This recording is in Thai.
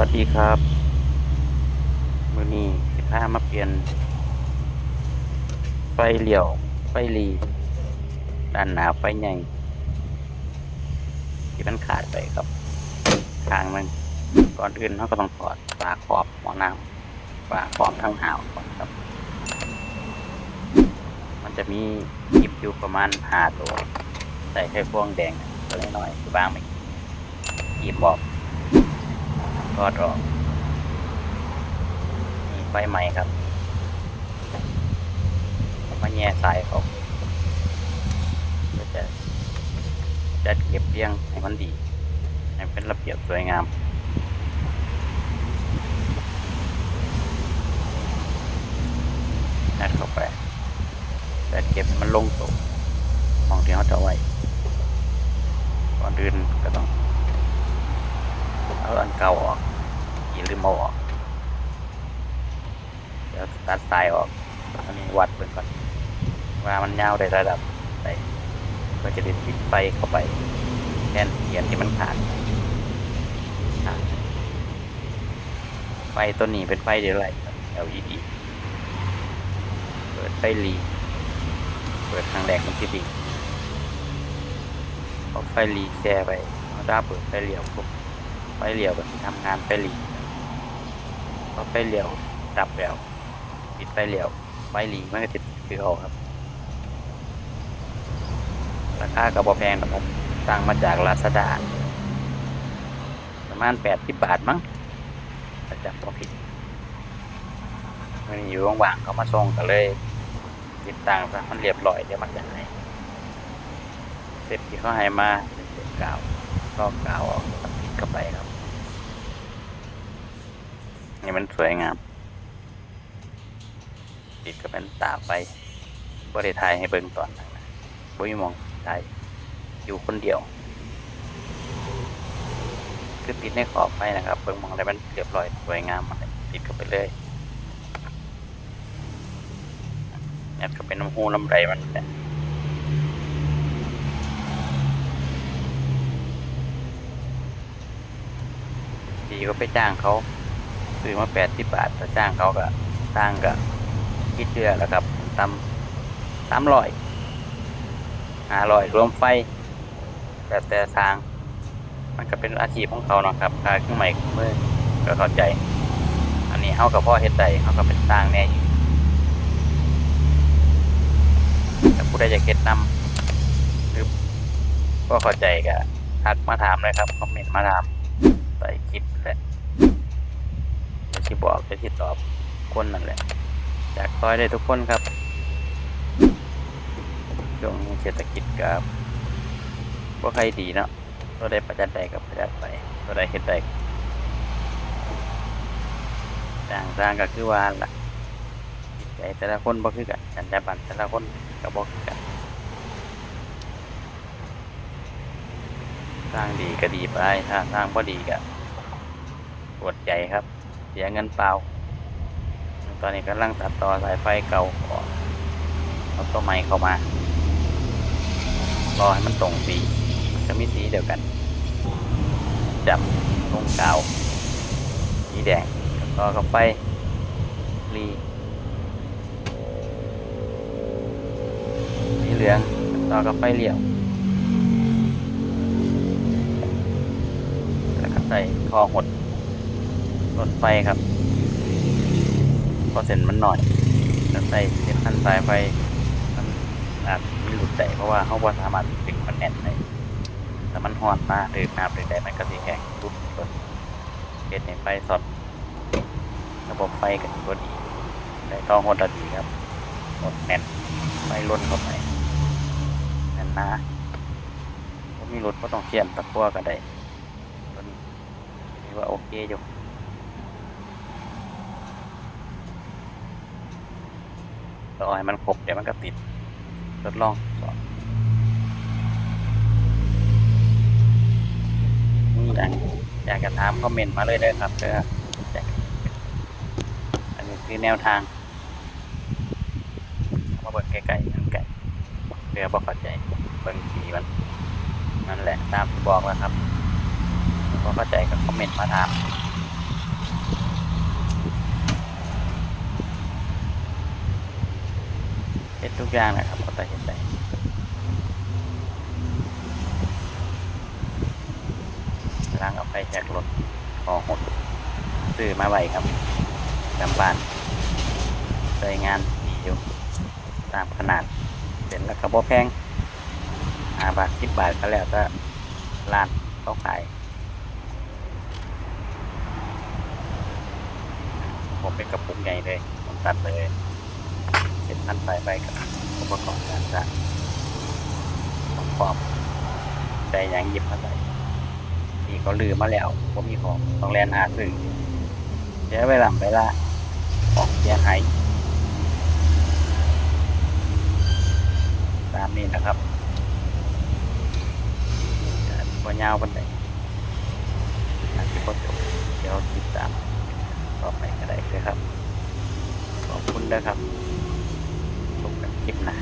วัสดีครับมือนี้สิพามาเปลี่ยน ไฟเหลี่ยว ไฟลีด้านหนาไฟใหญ่ ที่มันขาดไปครับ ทางหนึงก่อนอื่นเราก็ต้องถอดฝาขอบหมอน้ำฝาขอบทั้งหาวก่อนครับ มันจะมีคลิปอยู่ประมาณห้าตัว ใส่แค่พวงแดงตัวน้อยๆคือบางไม่หยิบบอก อดออกมีไฟใหม่ครับ มาแง่สายเขาก็จะจัดเก็บเรียงให้มันดี ให้เป็นระเบียบสวยงามยัดเข้าไปจัดเก็บมันลงตัวมองที่เขาจะเอาไว้ ก่อนอื่นก็ต้อง เอาอันเก่าออก อย่าลืมเอาออกเดี๋ยวตัดสายออกอันนี้วัดเบิ่งก่อน ว่ามันยาวได้ระดับไหนก็จะได้ติดไฟเข้าไปแทนเทียนที่มันขาดขาดไฟตัวนี้เป็นไฟเดียวไร LED เปิดไฟหลีเปิดทางแรกมันจะดีเอาไฟหลีแชร์ไปเอาด้าเปิดไฟเหลี่ยวปุ๊บไฟเหลี่ยวแบบทำงานไฟห ลีพอไฟเหลียวดับแล้วปิดไฟเหลียวไฟหลีมันก็ติดคือเขาครับ ราคากระบอกแพงนะครับสั่งมาจากลาซาด้าประมาณแปดสิบบาทมั้งถ้าจำบ่ผิดมันอยู่ว่างๆเขามาส่งก็เลย ติดตั้งซะมันเรียบร้อยเดี๋ยวมันจะให้เสร็จที่เขาให้มาเป็นเศษกาวก็กาวออกติดเข้าไปครับ นี่มันสวยงาม ติดกับเป็นตาไฟบริทายให้เบิ่งตอนนั้นนะบุยมองไทยอยู่คนเดียว คือติดในขอบไฟนะครับ เบิ่งมองแล้มันเรียบร้อยสวยงามมันเลยติดเข้าไปเลยนี่ก็เป็นน้ำหูน้ำไรมันแหละดีก็ไปจ้างเขา ซื้อมาแปดสิบบาทแต่จ้างเขาก็จ้างก็คิดเดือนแล้วครับตำสามร้อยห้าร้อยรวมไฟ แต่แต่ทาง มันก็เป็นอาชีพของเขาเนาะครับค่าเครื่องใหม่เครื่อก็เข้าใจ อันนี้เขากับพ่อเฮ็ดใจเขาก็เป็นสร้างแน่อยู่ถ้าผู้ใดจะเฮ็ดนำหรือก็เข้าใจก็ทักมาถามเลยครับคอมเมนต์มาถามใส่คลิปแหละ จะ ที่บอกจะที่ตอบคนนั่นแหละอยากซอยได้ทุกคนครับช่วงนี้เศรษฐกิจกับว่าใครดีเนาะตัวใดประจัดใดกับประจัดไปตัวใดเฮ็ดใดต่างสร้างก็คือว่าล่ะจิตใจแต่ละคนบ่คือกันจัญญาบันแต่ละคนก็บ่คือกันสร้างดีก็ดีไปถ้าสร้างบ่ดีก็ปวดใจครับ เสียเงินเปล่า ตอนนี้กำลังตัดต่อสายไฟเก่าออกเอาตัวใหม่เข้ามารอให้มันตรงสีจะมีสีเดียวกัน จับตรงกาวสีแดงต่อกับไฟรีสีเหลืองต่อกับไฟเหลี่ยวแล้วก็ใส่คอหด รถไฟครับเพราะเส้นมันหน่อยแล้วใส่เส้นพันสายไฟมันอาจมีหลุดได้เพราะว่าเขาว่าสามารถดึงมันแน่นได้แต่มันหอนมาหรือน้ำหรือใดมันก็สีแข็งรุดต้นเกตในไฟสดระบบไฟกันก็ดีได้ต้องหดดีครับหดแน่นไฟล้นเข้าไปแน่นนะผมมีรถก็ต้องเชื่อมตะกั่วก็ได้ตัวนี้ว่าโอเคอยู่ ต่อให้มันครบเดี๋ยวมันก็ติดทดลองสอนนี่อยากอยากจะถามคอมเมนต์มาเลยเลยครับเพื่อแจกอันนี้คือแนวทางมาเบิ่งไกลๆนั่นไกลเพื่อบอกเข้าใจเบิ่งสีมันนั่นแหละตามที่บอกแล้วครับพอเข้าใจก็คอมเมนต์มาถาม เห็ดทุกอย่างนะครับก็แต่เห็ดได้ล้างเอาไปแจกรถขอหดซื้อมาไว้ครับจำบ้านใช้งานดีอยู่ตามขนาดเสร็จแล้วก็บ่แพงหาบาทสิบบาทก็แล้วก็ร้านเขาขายผมเป็นกระปุกใหญ่เลยผมตัดเลย เป็นพันสายไปกับอุปกรณ์การสร้างของพร้อมใจยางหยิบมาใส่นี่เขาลือมาแล้วผมมีของต้องแลนหาซื้อเสียเวลาเวลาของเสียหายตามนี้นะครับว่ายาวบันไดอาจจะก็จบเดี๋ยวติดตามต่อไปก็ได้เลยครับ ขอบคุณด้วยครับ คลิปหน้า